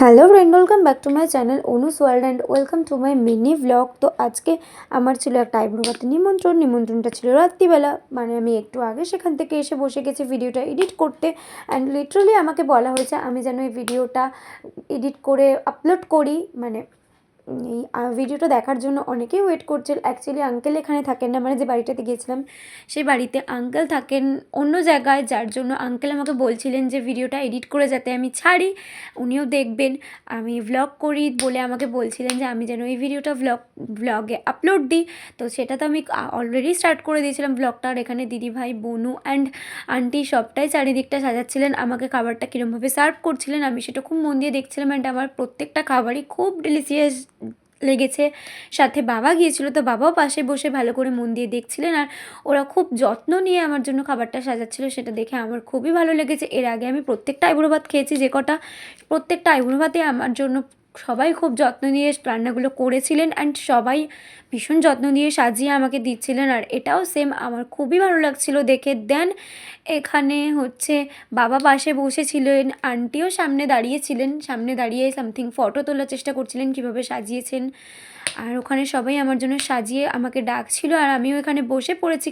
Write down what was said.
Hello friend, welcome back to my channel Anu's world and welcome to my mini blog তো আজকে আমার ছিল একটা আইব্রো কাটার নিমন্ত্রণ। নিমন্ত্রণটা ছিল রাত্রিবেলা। মানে আমি একটু আগে সেখান থেকে এসে বসে গেছি ভিডিওটা এডিট করতে। অ্যান্ড লিটারালি আমাকে বলা হয়েছে, আমি যেন এই ভিডিওটা এডিট করে আপলোড করি। মানে এই ভিডিওটা দেখার জন্য অনেকেই ওয়েট করছে অ্যাকচুয়ালি আঙ্কেল এখানে থাকেন না মানে যে বাড়িটাতে গিয়েছিলাম, সেই বাড়িতে আঙ্কেল থাকেন অন্য জায়গায়, যার জন্য আঙ্কেল আমাকে বলছিলেন যে ভিডিওটা এডিট করে যাতে আমি ছাড়ি, উনিও দেখবেন, আমি ভ্লগ করি, বলে আমাকে বলছিলেন যে, আমি যেন এই ভিডিওটা ভ্লগ ভ্লগে আপলোড দিই। তো সেটা তো আমি অলরেডি স্টার্ট করে দিয়েছিলাম ভ্লগটা আর এখানে দিদিভাই বনু অ্যান্ড আন্টি সবটাই চারিদিকটা সাজাচ্ছিলেন। আমাকে খাবারটা কীরমভাবে সার্ভ করছিলেন, আমি সেটা খুব মন দিয়ে দেখছিলাম। অ্যান্ড আমার প্রত্যেকটা খাবারই খুব ডেলিসিয়াস লেগেছে। সাথে বাবা গিয়েছিল তো বাবাও পাশে বসে ভালো করে মন দিয়ে দেখছিলেন আর ওরা খুব যত্ন নিয়ে আমার জন্য খাবারটা সাজাচ্ছিল, সেটা দেখে আমার খুবই ভালো লেগেছে। এর আগে আমি প্রত্যেকটা আইবুড়ো ভাত খেয়েছি, যে কটা প্রত্যেকটা আইবুড়ো ভাতে আমার জন্য সবাই খুব যত্ন নিয়ে রান্নাগুলো করেছিলেন অ্যান্ড সবাই ভীষণ যত্ন দিয়ে সাজিয়ে আমাকে দিচ্ছিলেন আর এটাও সেম আমার খুবই ভালো লাগছিল দেখে। দেন এখানে হচ্ছে বাবা পাশে বসেছিলেন, আন্টিও সামনে দাঁড়িয়েছিলেন, সামনে দাঁড়িয়ে সামথিং ফটো তোলার চেষ্টা করছিলেন কীভাবে সাজিয়েছেন। আর ওখানে সবাই আমার জন্য সাজিয়ে আমাকে ডাকছিল আর আমিও এখানে বসে পড়েছি।